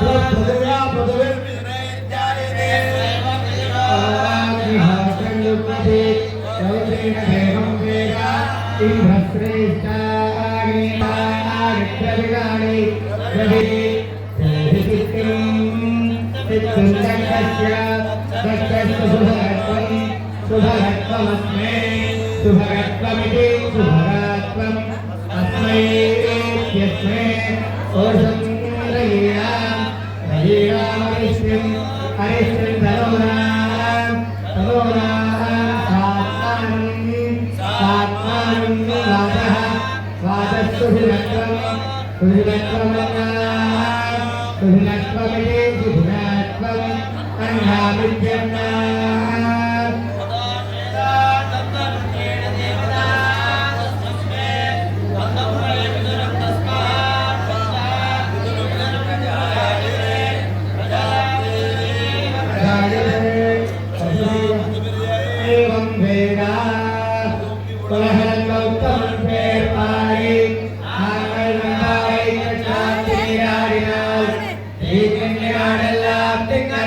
पदव्या पदवीर्मिश्रैत्यायते रौद्रेण देवं वेगा इन्द्रश्रेष्ठाग्नितानाग्रविगाणि रविः चित्तस्य तस्य सुभगत्वं सुभगत्वमस्मै सुभगत्वमिति सुभगत्वम् अस्मै इत्यस्मै ओर्ष Terima kasih.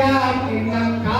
ยาตินังค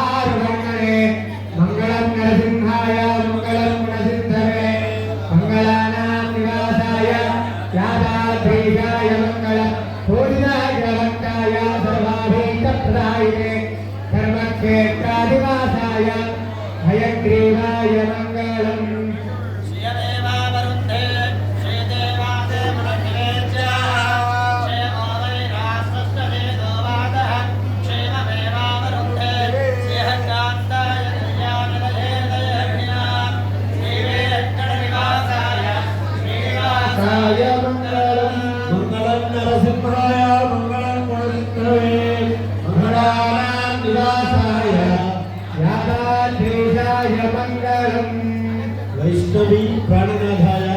వైష్ణవి ప్రాణనాథాయ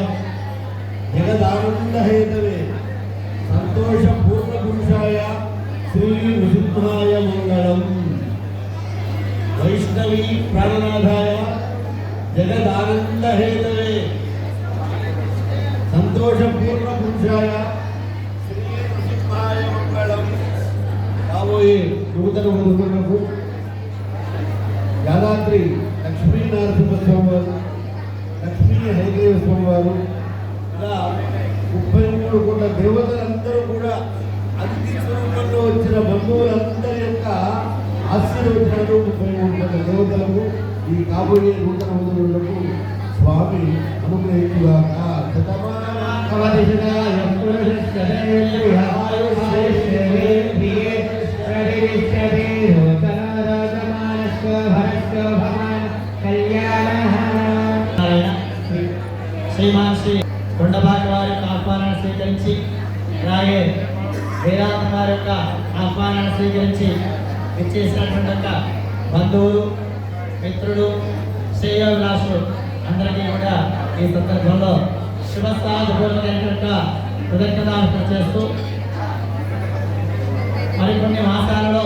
జగదానందహేతవే సంతోష పూర్ణ పురుషాయ శ్రీ నృసింహాయ మంగళం వైష్ణవి ప్రాణనాథాయ జగదానందహేతవే సంతోష పూర్ణ పురుషాయ శ్రీ నృసింహాయ మంగళం రాబోయే నూతన వధువులకు యాదాద్రి లక్ష్మీ నరసింహస్వామి వారు లక్ష్మీ హైగ్రీవ స్వామి వారు ఇలా ముప్పై మూడు కోట్ల దేవతలందరూ కూడా అతిథి స్వరూపంలో వచ్చిన బంధువులందరి యొక్క ఆశీర్వచనాలు ముప్పై మూడు కోట్ల దేవతలకు ఈ కాబోయే నూతన వధువులకు స్వామి అనుగ్రహించుగాక. శతమానం శ్రీ కొండబాటి వారి యొక్క ఆహ్వానాన్ని స్వీకరించి అలాగే వేదాంత వారి యొక్క ఆహ్వానాన్ని స్వీకరించి ఇచ్చేసినటువంటి యొక్క బంధువులు మిత్రులు శ్రేయోభిలాషులు అందరికీ కూడా ఈ సందర్భంలో శుభస్థాపూర్వకమైనటువంటి కృతజ్ఞతలు చేస్తూ మరికొన్ని మాసాలలో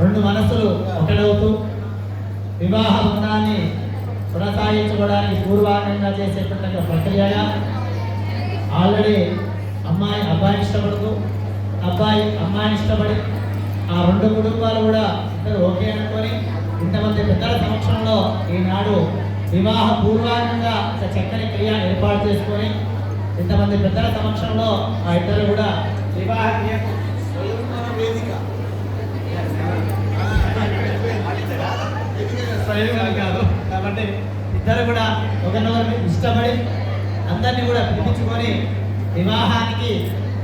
రెండు మనసులు ఒకటవుతూ వివాహ బంధాన్ని కొనసాగించుకోవడానికి పూర్వాంగంగా చేసేటువంటి ప్రక్రియగా ఆల్రెడీ అమ్మాయి అబ్బాయిని ఇష్టపడుతూ అబ్బాయి అమ్మాయిని ఇష్టపడి ఆ రెండు కుటుంబాలు కూడా ఇద్దరు ఓకే అనుకొని ఇంతమంది పెద్దల సమక్షంలో ఈనాడు వివాహ పూర్వాంగంగా ఒక చక్కని క్రియ ఏర్పాటు చేసుకొని ఇంతమంది పెద్దల సమక్షంలో ఆ ఇద్దరు కూడా వివాహ క్రియకు వేదిక. స్వయంగా కాదు. కాబట్టి ఇద్దరు కూడా ఒకరినొకరిని ఇష్టపడి అందరినీ కూడా పిలిపించుకొని వివాహానికి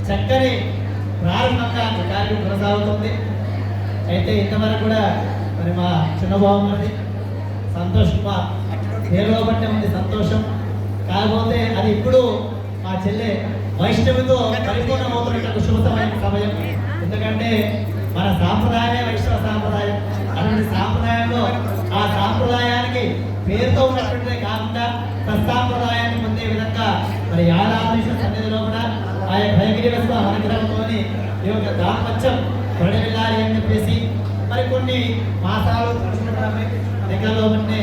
చక్కని ప్రారంభంగా ఈ కార్యక్రమం కొనసాగుతుంది. అయితే ఇంతవరకు కూడా మరి మా చిన్నబాబు మరి సంతోష్ కుమార్. పేరులో ఉంది సంతోషం. కాకపోతే అది ఇప్పుడు మా చెల్లె వైష్ణవితో పరిపూర్ణమవుతున్నట్టు శుభతమైన సమయం. ఎందుకంటే మన సాంప్రదాయమే వైష్ణవ సాంప్రదాయం. అటువంటి సాంప్రదాయంలో ఆ సాంప్రదాయానికి పేరుతో ఉన్నటువంటిదే కాకుండా సత్సాంప్రదాయాన్ని పొందే విధంగా మరి ఆరాధన సన్నిధిలో కూడా ఆ యొక్క భయగిరి వస్తు ఈ యొక్క దాంపత్యం వెళ్ళాలి అని చెప్పేసి మరి కొన్ని మాసాలు దగ్గరలో ఉండే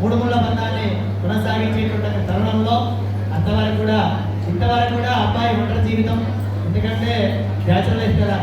మూడుముల బంధాన్ని కొనసాగించేటువంటి తరుణంలో అంతవరకు కూడా ఇంతవరకు కూడా అబ్బాయి ఒంటరి జీవితం. ఎందుకంటే బ్యాచులర్ కదా